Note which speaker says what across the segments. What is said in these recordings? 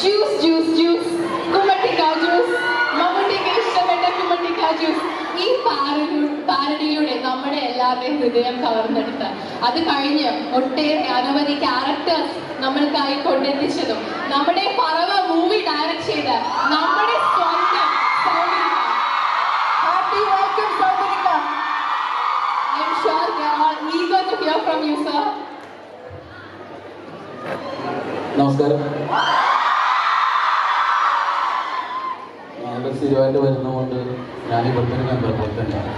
Speaker 1: Juice juice juice കുമ്മട്ടിക്ക juice മമ്മൂട്ടിക്ക് ഇഷ്ടപ്പെട്ട കുമ്മട്ടിക്ക ജ്യൂസ് ഈ പാരടിയിലൂടെ നമ്മുടെ എല്ലാവരുടെയും ഹൃദയം കവർന്നെടുത്ത് അത് കഴിഞ്ഞ് ഒട്ടേറെ അനവധി ക്യാരക്ടേഴ്സ് നമ്മൾക്കായി കൊണ്ടെത്തിച്ചതും നമ്മുടെ പറവ മൂവി ഡയറക്ട് ചെയ്ത് നമ്മുടെ സ്വന്തം സൗമിക.
Speaker 2: Happy welcome, Saudarika.
Speaker 1: I am sure sir.
Speaker 3: നമസ്കാരം. ഞാനിവിടെ സ്ഥിരമായിട്ട് വരുന്നതുകൊണ്ട് ഞാൻ ഇവിടുത്തെ മെമ്പർ പോലെ തന്നെയാണ്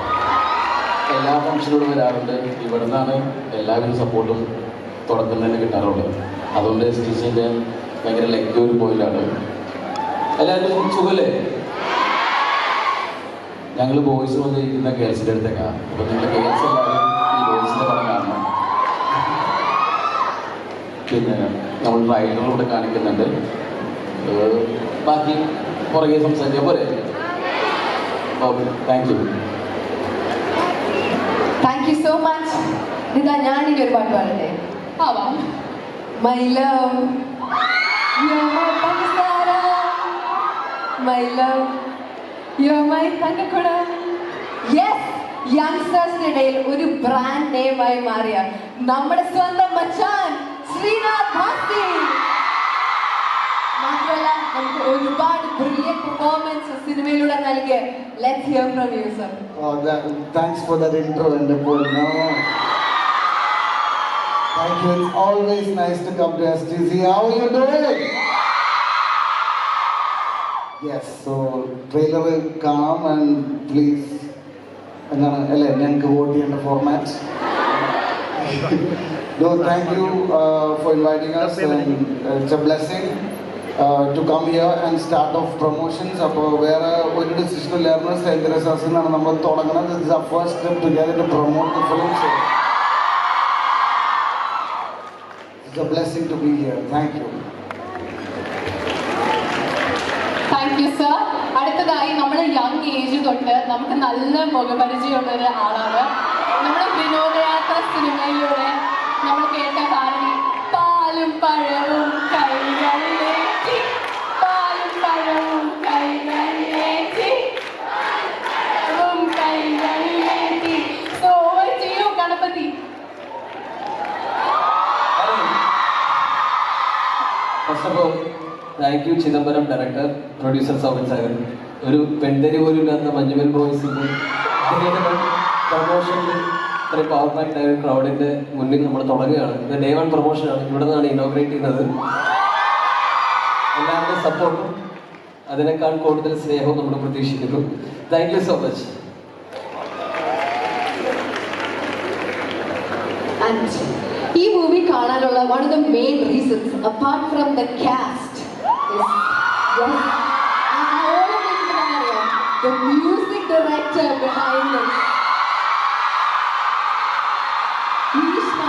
Speaker 3: എല്ലാ ഫംഗ്ഷനോടും വരാറുണ്ട്. ഇവിടെ എല്ലാവരും സപ്പോർട്ടും തുടക്കം തന്നെ കിട്ടാറുള്ളത്. അതുകൊണ്ട് എസ് ടി സിന്റെ ഭയങ്കര ലക്കി ഒരു പോയിലാണ് എല്ലാവരും സുഖല്ലേ? ഞങ്ങൾ ബോയ്സ് വന്നിരിക്കുന്ന ഗേൾസിന്റെ അടുത്തേക്കാണ് അപ്പം നിങ്ങൾ ഗേൾസ് എല്ലാവരും ഈ ബോയ്സിന്റെ പടം കാണണം പിന്നെ നമ്മൾ ട്രailer കാണിക്കുന്നുണ്ട്. ബാക്കി പുറകെ സംസാരിക്കാൻ പോലെ okay thank you
Speaker 2: thank you so much ഇതാ ഞാൻ ഇനി ഒരു പാട്ട് പാടട്ടെ?
Speaker 1: ആവാം
Speaker 2: my love you my love yo my Thankakudam yes യങ്സ്റ്റേഴ്സിന്റെ ഇടയിൽ ഒരു ബ്രാൻഡ് നെയിമായി മാറിയ നമ്മുടെ സ്വന്തം പെർഫോമൻസ് സിനിമയിലൂടെ നൽകിയ let's hear from you sir
Speaker 4: Oh, that, thanks for that intro and the poll. No. Thank you. It's always nice to come to STC. How are you doing? Yes, so trailer കാണാം and please എന്താണ് അല്ലേ ഞങ്ങൾക്ക് vote ചെയ്യേണ്ട format No, thank you uh, for inviting us and uh, it's a blessing Uh, come here and start off promotions. അപ്പോൾ വേറെ ഒരു ഡിസിഷനും ഇല്ലായിരുന്നു. സൈന്ദ്ര എന്നാണ് നമ്മൾ തുടങ്ങുന്നത്. It's a first step together to promote the film so it's a blessing to be
Speaker 1: here thank you അടുത്തതായി നമ്മൾ യങ് ഏജ് തൊട്ട് നമുക്ക് നല്ല മുഖപരിചയമുള്ള ഒരു ആളാണ്. നമ്മുടെ വിനോദയാത്ര
Speaker 3: all thank you Chidambaram director producer Soubin Sagar ഒരു പെൺതരി പോലും ഇല്ലാത്ത മഞ്ഞുമൽ ബോയ്സിന്റെ പ്രൊമോഷനിൽ ഇത്രയും പവർ പാക്ഡ് ആയ ക്രൗഡിന്റെ മുന്നിൽ നമ്മൾ തുടങ്ങുകയാണ്. ഇത് ഡേ വൺ പ്രൊമോഷനാണ് ഇവിടെ നിന്നാണ് ഇനോഗ്രേറ്റ് ചെയ്യുന്നത്. എല്ലാവരുടെയും സപ്പോർട്ടും അതിനേക്കാൾ കൂടുതൽ സ്നേഹവും നമ്മൾ പ്രതീക്ഷിക്കുന്നു. Thank you so much
Speaker 2: And ഈ മൂവി കാണാനുള്ള one of the main reasons apart from the cast the music director behind Bheeshma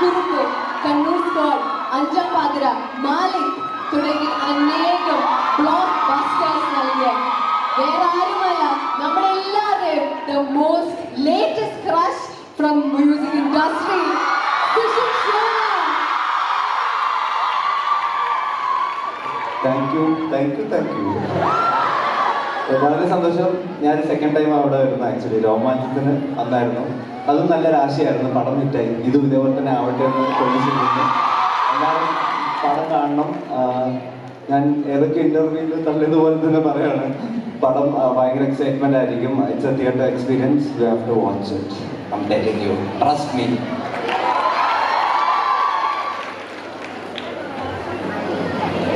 Speaker 2: Kurup Kannur squad Anjaam Pathiraa Malik തുടങ്ങി അനേകം ബ്ലോക്ക് ബസ്റ്റേഴ്സ് നൽകിയ വേറെ ആരുമല്ല നമ്മുടെ എല്ലാവരുടെയും the most latest crush from music
Speaker 5: industry You thank you thank you വളരെ സന്തോഷം. ഞാൻ സെക്കൻഡ് ടൈം അവിടെ വരുന്നു ആക്ച്വലി രോമാഞ്ചത്തിന് അന്നായിരുന്നു അതും നല്ലൊരാശയായിരുന്നു പടം ഹിറ്റായി ഇതും ഇതേപോലെ തന്നെ ആവട്ടെ എന്ന് ചോദിച്ചിട്ടുണ്ട് എല്ലാവരും പടം കാണണം. ഞാൻ ഏതൊക്കെ ഇന്റർവ്യൂവിൽ തള്ളിയതുപോലെ തന്നെ പറയാണ് പടം ഭയങ്കര എക്സൈറ്റ്മെന്റ് ആയിരിക്കും. It's a theatre experience you have to watch it I'm telling you trust me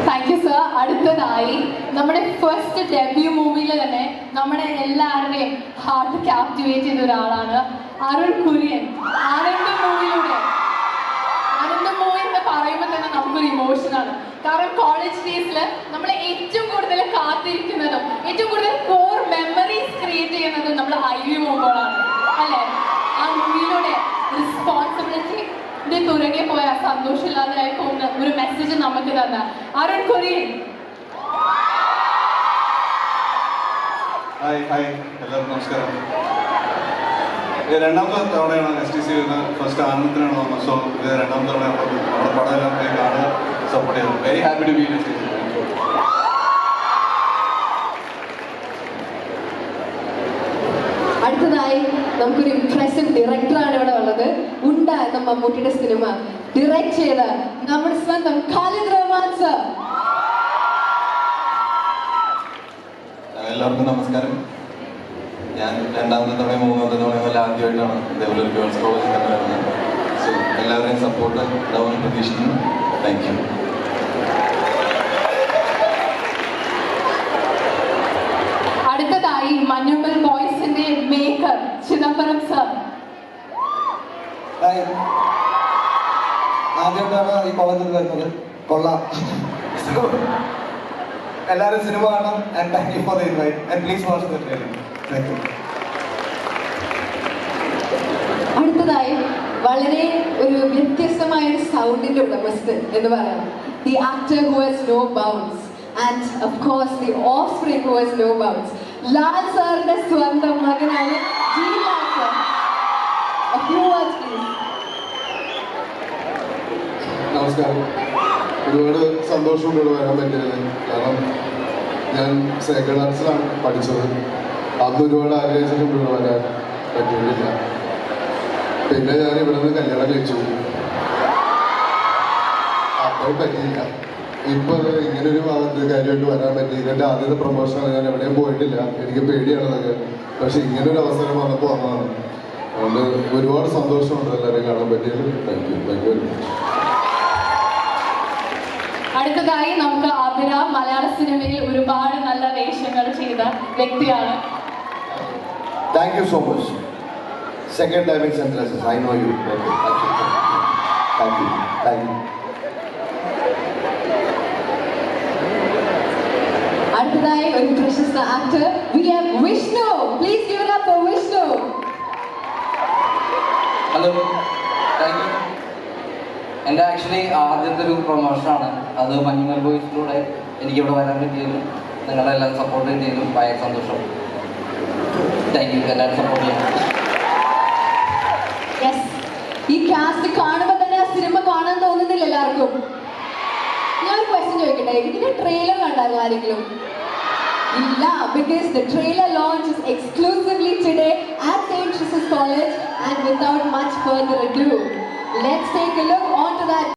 Speaker 1: thank you sir അടുത്തതായി നമ്മുടെ ഫസ്റ്റ് മൂവിയിൽ തന്നെ നമ്മുടെ എല്ലാവരുടെയും ഹാർട്ട് ക്യാപ്റ്റിവേറ്റ് ചെയ്ത ഒരാളാണ് അരുൺ കുര്യൻ. ആനന്ദ മൂവിയിലൂടെ ആനന്ദ മൂവി എന്ന് പറയുമ്പോൾ തന്നെ നമുക്കൊരു ഇമോഷനാണ് കാരണം കോളേജ് ഡേയ്സിൽ നമ്മൾ ഏറ്റവും കൂടുതൽ കാത്തിരിക്കുന്നതും ഏറ്റവും കൂടുതൽ കോർ മെമ്മറീസ് ക്രിയേറ്റ് ചെയ്യുന്നതും നമ്മൾ ഐ വി അല്ലേ? ആ മൂവിയിലൂടെ റെസ്പോൺസിബിലിറ്റി തുറകെ പോയ സന്തോഷമില്ലാതെയായി പോകുന്ന ഒരു മെസ്സേജ് നമുക്ക് തന്ന. അരുൺ കുര്യൻ
Speaker 6: ഹായ് ഹായ് എല്ലാവർക്കും നമസ്കാരം. രണ്ടാമത്തെ തവണയാണ് എസ് ടി സി വരുന്നത് ഫസ്റ്റ് ആനന്ദത്തിനാണ് വന്നത്. സോ ഇത് രണ്ടാമത്തെ തവണ നമ്മുടെ പടമെല്ലാം പോയി കാണുക സപ്പോർട്ട് ചെയ്തു very happy to be in stage
Speaker 2: അടുത്തതായി നമുക്കൊരു ഇംപ്രസീവ് ഡയറക്ടറാണ് ഇവിടെ ഉള്ളത്. ഉണ്ട എന്ന മമ്മൂട്ടിയുടെ സിനിമ ഡയറക്ട് ചെയ്ത നമ്മുടെ സ്വന്തം ഖാലിദ് റഹ്മാൻ സർ
Speaker 6: എല്ലാവർക്കും നമസ്കാരം. ഞാൻ രണ്ടാമത്തെ തവണ മൂന്നാമത്തെ തവണ എല്ലാം ആദ്യമായിട്ടാണ് ഇതേപോലെ ഒരു ഗേൾസ് കോളേജിൽ തന്നെ വരുന്നത്. സോ എല്ലാവരെയും സപ്പോർട്ട് ഉണ്ടാവുമെന്ന് പ്രതീക്ഷിക്കുന്നു. താങ്ക് യു
Speaker 1: അടുത്തതായി മഞ്ഞുമ്മൽ ബോയ്സിന്റെ മേക്കർ ചിദംബരം സർ.
Speaker 7: ആദ്യമായിട്ടാണ് ഈ കോളേജിൽ വരുന്നത്. കൊള്ളാം. എല്ലാവരും സിനിമ കാണാം and thank you for the invite and please watch the trailer thank you
Speaker 2: അടുത്തതായി വളരെ ഒരു വ്യത്യസ്തമായ ഒരു സൗണ്ടിന്റെ ഉടമസ്ഥൻ എന്ന് പറയാം. The actor who has no bounds and of course the offspring who has no bounds Lal സാറിന്റെ സ്വന്തം മകനാണ് G Lal sir A few words, please.
Speaker 8: നമസ്കാരം. ഒരുപാട് സന്തോഷമുണ്ട് ഇവിടെ വരാൻ പറ്റിയത് കാരണം ഞാൻ സേക്രഡ് ഡാൻസിലാണ് പഠിച്ചത്. അന്ന് ഒരുപാട് ആഗ്രഹിച്ചിട്ടുണ്ട് ഇവിടെ വരാൻ പറ്റിയിട്ടില്ല. പിന്നെ ഞാൻ ഇവിടെ നിന്ന് കല്യാണം കഴിച്ചു. അപ്പോൾ പറ്റിയില്ല. ഇപ്പൊ ഇങ്ങനെ ഒരു കാര്യമായിട്ട് വരാൻ പറ്റി ഇതിന്റെ ആദ്യത്തെ പ്രൊമോഷനാണ് ഞാൻ എവിടെയും പോയിട്ടില്ല. എനിക്ക് പേടിയാണതൊക്കെ പക്ഷെ ഇങ്ങനെ ഒരു അവസരം വന്നപ്പോൾ വന്നതാണ്. അതുകൊണ്ട് ഒരുപാട് സന്തോഷമുണ്ട് എല്ലാവരെയും കാണാൻ പറ്റിയത് thank you thank you very much
Speaker 1: അടുത്തതായി നമുക്ക് ആതിര മലയാള സിനിമയിൽ ഒരുപാട് നല്ല വേഷങ്ങൾ ചെയ്ത വ്യക്തിയാണ്.
Speaker 4: Thank you so much second time സെൻട്രസ് I know you thank you thank you. Thank you. Thank you.
Speaker 2: അടുത്തതായി ഒരു പ്രശസ്ത actor we have Vishnu. Please give it up for Vishnu.
Speaker 9: Hello thank you എന്റെ ആക്ച്വലി ആദ്യത്തെ ഒരു പ്രൊമോഷനാണ് അത് മഞ്ഞുമൽ ബോയ്സിലൂടെ എനിക്കിവിടെ വരാൻ പറ്റിയതും. നിങ്ങളുടെ എല്ലാം സപ്പോർട്ട് കിട്ടിയതും ഭയങ്കര സന്തോഷം. താങ്ക് യു എല്ലാവരും സപ്പോർട്ട് ചെയ്യാം
Speaker 2: ഈ കാസ്റ്റ് കാണുമ്പോൾ തന്നെ സിനിമ കാണാൻ തോന്നുന്നില്ല എല്ലാവർക്കും. ഞാൻ ക്വസ്റ്റ്യൻ ചോദിക്കട്ടെ? ഇതിന്റെ ട്രെയിലർ കണ്ടായിരുന്നു ആരെങ്കിലും? ഇല്ല. Because the trailer launch is exclusively today at St. Teresa's College and without much further ado let's a look on to that.